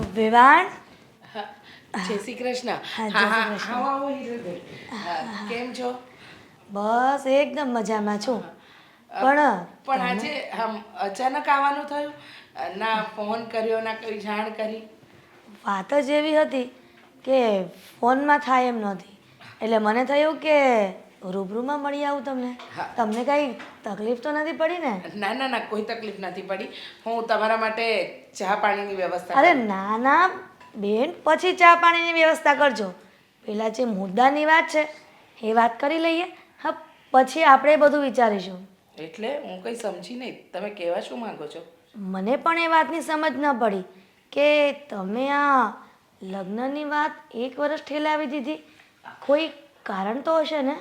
વિવાણ જય શ્રી કૃષ્ણ. હા, જય શ્રી કૃષ્ણ. કેમ છો? બસ એકદમ મજામાં છું. પણ પણ આજે અચાનક આવવાનું થયું. ના ફોન કર્યો ના કોઈ જાણ કરી. વાત જ એવી હતી કે ફોનમાં થાય એમ નહોતી. એટલે મને થયું કે રૂબરૂમાં મળી આવું તમને? તમને કઈ તકલીફ તો નથી પડી ને? ના ના ના કોઈ તકલીફ નથી પડી. હું તમારા માટે ચા પાણીની વ્યવસ્થા અરે. ના ના બેન પછી ચા પાણીની વ્યવસ્થા કરજો. પેલા જે મુદ્દાની વાત છે એ વાત કરી લઈએ. હા પછી આપણે બધું વિચારીશું. એટલે હું કંઈ સમજી નહીં. તમે કહેવા શું માંગો છો? મને પણ એ વાતની સમજ ન પડી કે તમે આ લગ્નની વાત એક વર્ષ ઠેલાવી દીધી. કોઈ કારણ તો હશે ને?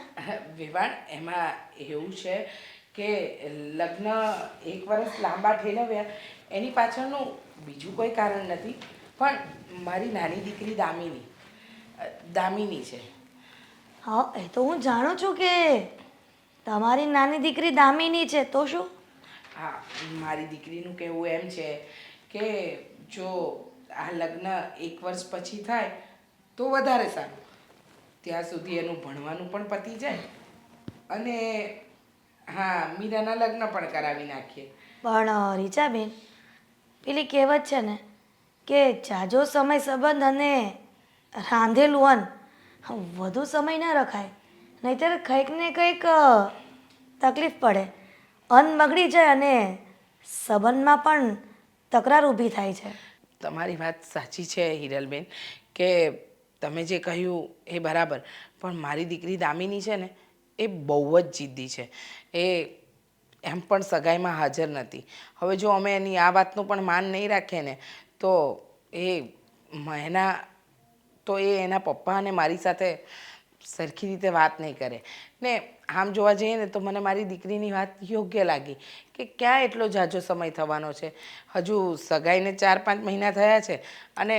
વિવાણ એમાં એવું છે કે લગ્ન એક વર્ષ લાંબા ઠેલવ્યા એની પાછળનું બીજું કોઈ કારણ નથી પણ મારી નાની દીકરી દામિની દામિની છે. હા એ તો હું જાણું છું કે તમારી નાની દીકરી દામિની છે તો શું? હા મારી દીકરીનું કહેવું એમ છે કે જો આ લગ્ન એક વર્ષ પછી થાય તો વધારે સારું. ત્યાં સુધી એનું ભણવાનું પણ પતી જાય અને હા મીરાના લગ્ન પણ કરાવી નાખીએ. પણ રીચાબેન પેલી કહેવત છે ને કે જાજો સમય સંબંધ અને રાંધેલું અન્ન. વધુ સમય ન રખાય. નહીતર કંઈક ને કંઈક તકલીફ પડે. અન્ન બગડી જાય અને સંબંધમાં પણ તકરાર ઊભી થાય છે. તમારી વાત સાચી છે હિરલબેન કે તમે જે કહ્યું એ બરાબર. પણ મારી દીકરી દામિની છે ને, એ બહુ જ જિદ્દી છે. એ એમ પણ સગાઈમાં હાજર નથી. હવે જો અમે એની આ વાતનું પણ માન નહીં રાખીએ ને, તો એ એના, તો એ એના પપ્પા અને મારી સાથે સરખી રીતે વાત નહીં કરે. ને આમ જોવા જઈએ ને, તો મને મારી દીકરીની વાત યોગ્ય લાગી કે ક્યાં એટલો જાજો સમય થવાનો છે? હજુ સગાઈને ચાર પાંચ મહિના થયા છે અને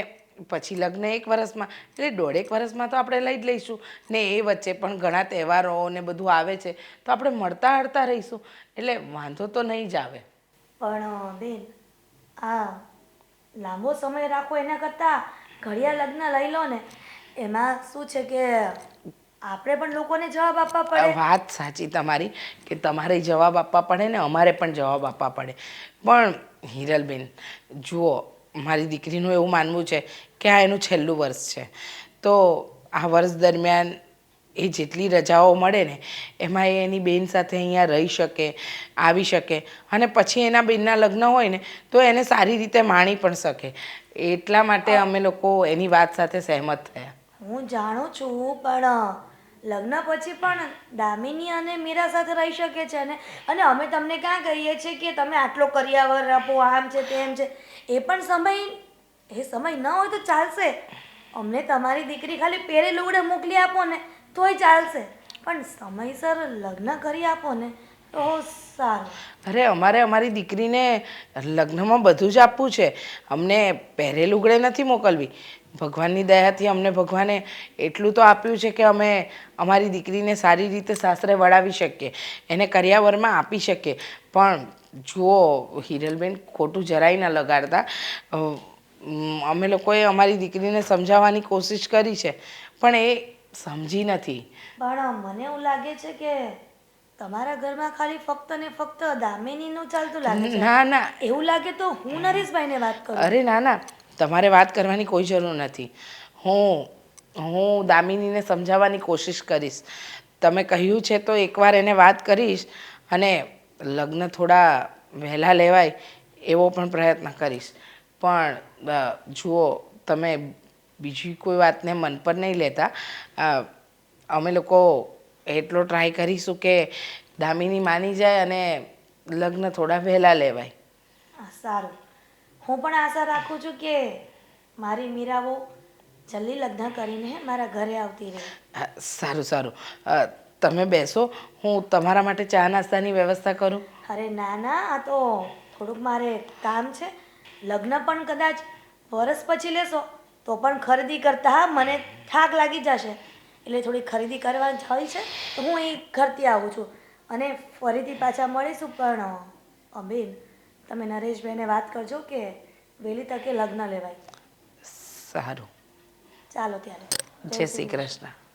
પછી લગ્ન એક વર્ષમાં એટલે દોઢેક વર્ષમાં તો આપણે લઈ જ લઈશું. ને એ વચ્ચે પણ ઘણા તહેવારો ને બધું આવે છે તો આપણે મળતા હળતા રહીશું. એટલે વાંધો તો નહીં જ આવે. પણ બેન આ લાંબો સમય રાખો એના કરતાં ઘડિયા લગ્ન લઈ લો ને એમાં શું છે કે આપણે પણ લોકોને જવાબ આપવા પડે. વાત સાચી તમારી કે તમારે જવાબ આપવા પડે ને અમારે પણ જવાબ આપવા પડે. પણ હિરલબેન જુઓ મારી દીકરીનું એવું માનવું છે કે આ એનું છેલ્લું વર્ષ છે. તો આ વર્ષ દરમિયાન એ જેટલી રજાઓ મળે ને, એમાં એ એની બેન સાથે અહીંયા રહી શકે, આવી શકે અને પછી એના બેનના લગ્ન હોય ને, તો એને સારી રીતે માણી પણ શકે. એટલા માટે અમે લોકો એની વાત સાથે સહેમત થયા. હું જાણું છું, પણ લગ્ન પછી પણ દામિની અને મીરા સાથે રહી શકે છે ને? અને અમે તમને ક્યાં કહીએ છીએ કે તમે આટલો કરિયાવર આપો, આમ છે તેમ છે. એ પણ સમય, એ સમય ન હોય તો ચાલશે. અમને તમારી દીકરી ખાલી પહેરે લુગડે મોકલી આપો ને, તોય ચાલશે. પણ સમયસર લગ્ન કરી આપો ને. તો સારું. અરે અમારે અમારી દીકરીને લગ્નમાં બધું જ આપવું છે. અમને પહેરે લુગડે નથી મોકલવી. ભગવાનની દયાથી અમને ભગવાને એટલું તો આપ્યું છે કે અમે અમારી દીકરીને સારી રીતે સાસરે વળાવી શકીએ. એને કર્યાવરમાં આપી શકીએ. પણ જુઓ હિરલબેન ખોટું જરાય ન લગાડતા. અમે લોકોએ અમારી દીકરીને સમજાવવાની કોશિશ કરી છે. પણ એ સમજી નથી. પણ મને એવું લાગે છે કે તમારા ઘરમાં ખાલી ફક્ત ને ફક્ત દામિનીનું ચાલતું લાગે છે. ના ના. એવું લાગે તો હું નરેશભાઈને વાત કરું. અરે ના ના. તમારે વાત કરવાની કોઈ જરૂર નથી. હું હું દામિનીને સમજાવવાની કોશિશ કરીશ. તમે કહ્યું છે તો એકવાર એને વાત કરીશ અને લગ્ન થોડા વહેલા લેવાય એવો પણ પ્રયત્ન કરીશ. પણ જુઓ તમે બીજી કોઈ વાતને મન પર નહીં લેતા. અમે લોકો એટલો ટ્રાય કરીશું કે દામિની માની જાય અને લગ્ન થોડા વહેલા લેવાય. સારું. હું પણ આશા રાખું છું કે મારી મીરાઓ જલ્દી લગ્ન કરીને મારા ઘરે આવતી રહે. સારું સારું. તમે બેસો હું તમારા માટે ચા નાસ્તાની વ્યવસ્થા કરું. અરે ના ના આ તો થોડુંક મારે કામ છે. લગ્ન પણ કદાચ વરસ પછી લેશો તો પણ ખરીદી કરતા મને થાક લાગી જશે. એટલે થોડી ખરીદી કરવાની હોય છે તો હું અહીં ઘરથી આવું છું. અને ફરીથી પાછા મળીશું પણ બેન તમે નરેશભાઈને વાત કરજો કે વહેલી તકે લગ્ન લેવાય. સારું. ચાલો ત્યારે. જય શ્રી કૃષ્ણ.